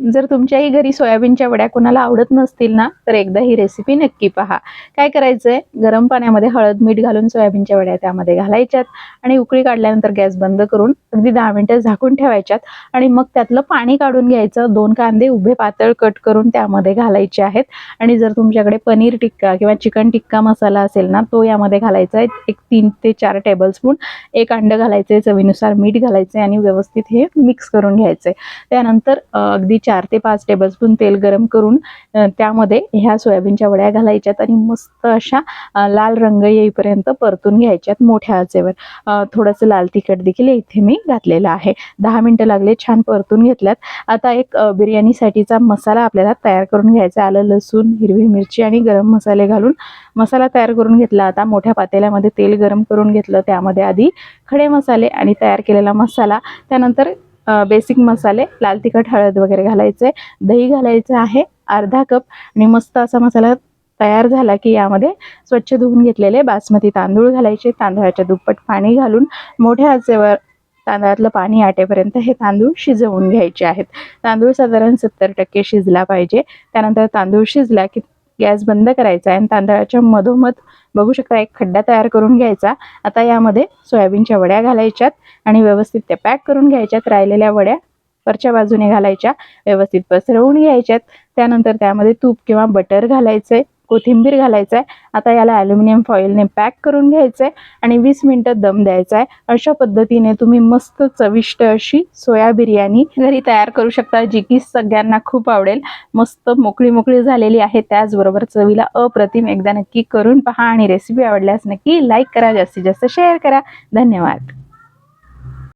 जर तुमच्याही घरी सोयाबीनच्या वड्या कोणाला आवडत नसतील ना तर एकदा ही रेसिपी नक्की पहा. काय करायचंय? गरम पाण्यामध्ये हळद मीठ घालून सोयाबीनच्या वड्या त्यामध्ये घालायच्यात आणि उकळी काढल्यानंतर गॅस बंद करून अगदी दहा मिनिटं झाकून ठेवायच्यात आणि मग त्यातलं पाणी काढून घ्यायचं. दोन कांदे उभे पातळ कट करून त्यामध्ये घालायचे आहेत. आणि जर तुमच्याकडे पनीर टिक्का किंवा चिकन टिक्का मसाला असेल ना तो यामध्ये घालायचा आहे. एक तीन ते चार टेबलस्पून एक अंडं घालायचे चवीनुसार मीठ घालायचे आणि व्यवस्थित हे मिक्स करून घ्यायचे त्यानंतर अगदी चार ते पाच टेबलस्पून तेल गरम करून त्यामध्ये ह्या सोयाबीनच्या वड्या घालायच्यात आणि मस्त अशा लाल रंग येईपर्यंत परतून घ्यायच्यात मोठ्या आचेवर. थोडंसं लाल तिखट देखील इथे मी घातलेलं आहे. दहा मिनटं लागले छान परतून घेतल्यात. आता एक बिर्याणीसाठीचा मसाला आपल्याला तयार करून घ्यायचा आलं लसूण हिरवी मिरची आणि गरम मसाले घालून मसाला तयार करून घेतला. आता मोठ्या पातेल्यामध्ये तेल गरम करून घेतलं. त्यामध्ये आधी खडे मसाले आणि तयार केलेला मसाला. त्यानंतर बेसिक मसाले लाल तिखट हळद वगैरे घालायचे. दही घालायचं आहे अर्धा कप. आणि मस्त असा मसाला तयार झाला की यामध्ये स्वच्छ धुवून घेतलेले बासमती तांदूळ घालायचे. तांदळाच्या दुप्पट पाणी घालून मोठ्या आचेवर तांदळातलं पाणी आटेपर्यंत हे तांदूळ शिजवून घ्यायचे आहेत. तांदूळ साधारण सत्तर टक्के शिजला पाहिजे. त्यानंतर तांदूळ शिजला की गॅस बंद करायचा आहे आणि तांदळाच्या मधोमध बघू शकता एक खड्डा तयार करून घ्यायचा. आता यामध्ये सोयाबीनच्या वड्या घालायच्यात आणि व्यवस्थित त्या पॅक करून घ्यायच्यात. राहिलेल्या वड्या वरच्या बाजूने घालायच्या व्यवस्थित पसरवून घ्यायच्यात. त्यानंतर त्यामध्ये तूप किंवा बटर घालायचंय कोथिंबीर घालायचं आहे आता याला ॲल्युमिनियम फॉईलने पॅक करून घ्यायचं आहे आणि वीस मिनटं दम द्यायचा आहे अशा पद्धतीने तुम्ही मस्त चविष्ट अशी सोया बिर्याणी घरी तयार करू शकता जी की सगळ्यांना खूप आवडेल. मस्त मोकळी मोकळी झालेली आहे. त्याचबरोबर चवीला अप्रतिम एकदा नक्की करून पहा आणि रेसिपी आवडल्यास नक्की लाईक करा जास्तीत जास्त शेअर करा. धन्यवाद.